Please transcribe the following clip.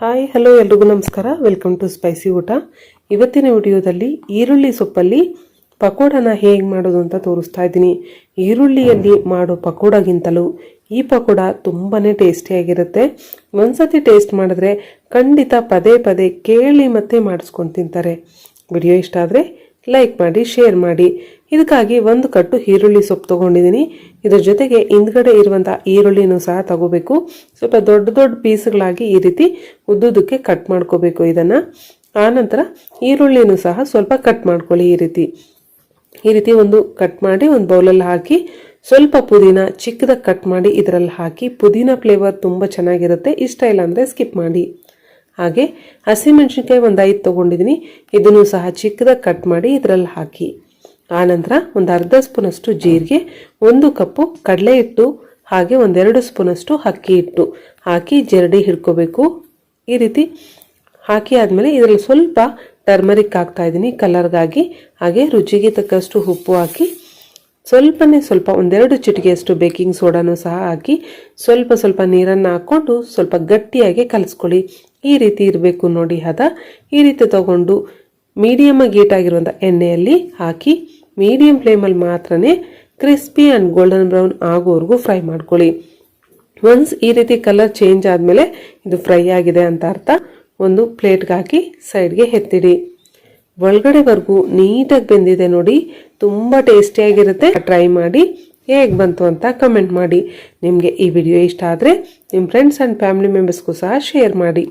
Hi, hello, ಎಲ್ರಿಗೂ ನಮಸ್ಕಾರ. Welcome to spicy ಊಟ. ಇವತ್ತಿನ ವಿಡಿಯೋದಲ್ಲಿ ಈರುಳ್ಳಿ ಸೊಪ್ಪಲ್ಲಿ ಪಕೋಡನ ಹೇಗೆ ಮಾಡೋದು ಅಂತ ತೋರಿಸ್ತಾ ಇದ್ದೀನಿ. ಈರುಳ್ಳಿಯಲ್ಲಿ ಮಾಡೋ ಪಕೋಡಗಿಂತಲೂ ಈ ಪಕೋಡ ತುಂಬಾ ಟೇಸ್ಟಿಯಾಗಿರುತ್ತೆ ಒಂದ್ಸತಿ ಟೇಸ್ಟ್ ಮಾಡಿದ್ರೆ ಖಂಡಿತ ಪದೇ ಪದೇ ಕೇಳಿ ಮತ್ತೆ ಮಾಡಿಸ್ಕೊಂಡು ತಿಂತಾರೆ. ವಿಡಿಯೋ ಇಷ್ಟ ಆದರೆ ಲೈಕ್ ಮಾಡಿ ಶೇರ್ ಮಾಡಿ. ಇದಕ್ಕಾಗಿ ಒಂದು ಕಟ್ಟು ಈರುಳ್ಳಿ ಸೊಪ್ಪು ತೊಗೊಂಡಿದ್ದೀನಿ. ಇದರ ಜೊತೆಗೆ ಹಿಂದ್ಗಡೆ ಇರುವಂಥ ಈರುಳ್ಳಿನೂ ಸಹ ತಗೋಬೇಕು. ಸ್ವಲ್ಪ ದೊಡ್ಡ ದೊಡ್ಡ ಪೀಸ್ಗಳಾಗಿ ಈ ರೀತಿ ಉದ್ದುದಕ್ಕೆ ಕಟ್ ಮಾಡ್ಕೋಬೇಕು ಇದನ್ನು. ಆನಂತರ ಈರುಳ್ಳಿನೂ ಸಹ ಸ್ವಲ್ಪ ಕಟ್ ಮಾಡ್ಕೊಳ್ಳಿ ಈ ರೀತಿ. ಈ ರೀತಿ ಒಂದು ಕಟ್ ಮಾಡಿ ಒಂದು ಬೌಲಲ್ಲಿ ಹಾಕಿ, ಸ್ವಲ್ಪ ಪುದೀನ ಚಿಕ್ಕದಾಗಿ ಕಟ್ ಮಾಡಿ ಇದರಲ್ಲಿ ಹಾಕಿ, ಪುದೀನ ಫ್ಲೇವರ್ ತುಂಬ ಚೆನ್ನಾಗಿರುತ್ತೆ. ಇಷ್ಟ ಇಲ್ಲ ಅಂದರೆ ಸ್ಕಿಪ್ ಮಾಡಿ. ಹಾಗೆ ಹಸಿಮೆಣಸಿನ್ಕಾಯಿ ಒಂದು ಐದು ತೊಗೊಂಡಿದ್ದೀನಿ ಇದನ್ನು ಸಹ ಚಿಕ್ಕದಾಗಿ ಕಟ್ ಮಾಡಿ ಇದರಲ್ಲಿ ಹಾಕಿ. ಆನಂತರ ಒಂದು ಅರ್ಧ ಸ್ಪೂನಷ್ಟು ಜೀರಿಗೆ, ಒಂದು ಕಪ್ಪು ಕಡಲೆ ಹಿಟ್ಟು, ಹಾಗೆ ಒಂದೆರಡು ಸ್ಪೂನಷ್ಟು ಅಕ್ಕಿ ಹಿಟ್ಟು ಹಾಕಿ ಜರಡಿ ಹಿಡ್ಕೋಬೇಕು. ಈ ರೀತಿ ಹಾಕಿ ಆದಮೇಲೆ ಇದರಲ್ಲಿ ಸ್ವಲ್ಪ ಟರ್ಮರಿಕ್ ಹಾಕ್ತಾ ಇದ್ದೀನಿ ಕಲರ್ಗಾಗಿ. ಹಾಗೆ ರುಚಿಗೆ ತಕ್ಕಷ್ಟು ಉಪ್ಪು ಹಾಕಿ ಸ್ವಲ್ಪನೇ ಸ್ವಲ್ಪ ಒಂದೆರಡು ಚಿಟಿಕೆಯಷ್ಟು ಬೇಕಿಂಗ್ ಸೋಡಾನು ಸಹ ಹಾಕಿ ಸ್ವಲ್ಪ ಸ್ವಲ್ಪ ನೀರನ್ನು ಹಾಕ್ಕೊಂಡು ಸ್ವಲ್ಪ ಗಟ್ಟಿಯಾಗಿ ಕಲಿಸ್ಕೊಳ್ಳಿ. ಈ ರೀತಿ ಇರಬೇಕು ನೋಡಿ ಹದ. ಈ ರೀತಿ ತಗೊಂಡು ಮೀಡಿಯಮ್ ಗೀಟಾಗಿರುವಂಥ ಎಣ್ಣೆಯಲ್ಲಿ ಹಾಕಿ ಮೀಡಿಯಮ್ ಫ್ಲೇಮಲ್ಲಿ ಮಾತ್ರನೇ ಕ್ರಿಸ್ಪಿ ಆ್ಯಂಡ್ ಗೋಲ್ಡನ್ ಬ್ರೌನ್ ಆಗೋವರೆಗೂ ಫ್ರೈ ಮಾಡ್ಕೊಳ್ಳಿ. ಒನ್ಸ್ ಈ ರೀತಿ ಕಲರ್ ಚೇಂಜ್ ಆದಮೇಲೆ ಇದು ಫ್ರೈ ಆಗಿದೆ ಅಂತ ಅರ್ಥ. ಒಂದು ಪ್ಲೇಟ್ಗೆ ಹಾಕಿ ಸೈಡ್ಗೆ ಎತ್ತಿಡಿ. ಒಳಗಡೆವರೆಗೂ ನೀಟಾಗಿ ಬೆಂದಿದೆ ನೋಡಿ, ತುಂಬ ಟೇಸ್ಟಿಯಾಗಿರುತ್ತೆ. ಟ್ರೈ ಮಾಡಿ ಹೇಗೆ ಬಂತು ಅಂತ ಕಮೆಂಟ್ ಮಾಡಿ. ನಿಮಗೆ ಈ ವಿಡಿಯೋ ಇಷ್ಟ ಆದರೆ ನಿಮ್ಮ ಫ್ರೆಂಡ್ಸ್ ಆ್ಯಂಡ್ ಫ್ಯಾಮಿಲಿ ಮೆಂಬರ್ಸ್ಗೂ ಸಹ ಶೇರ್ ಮಾಡಿ.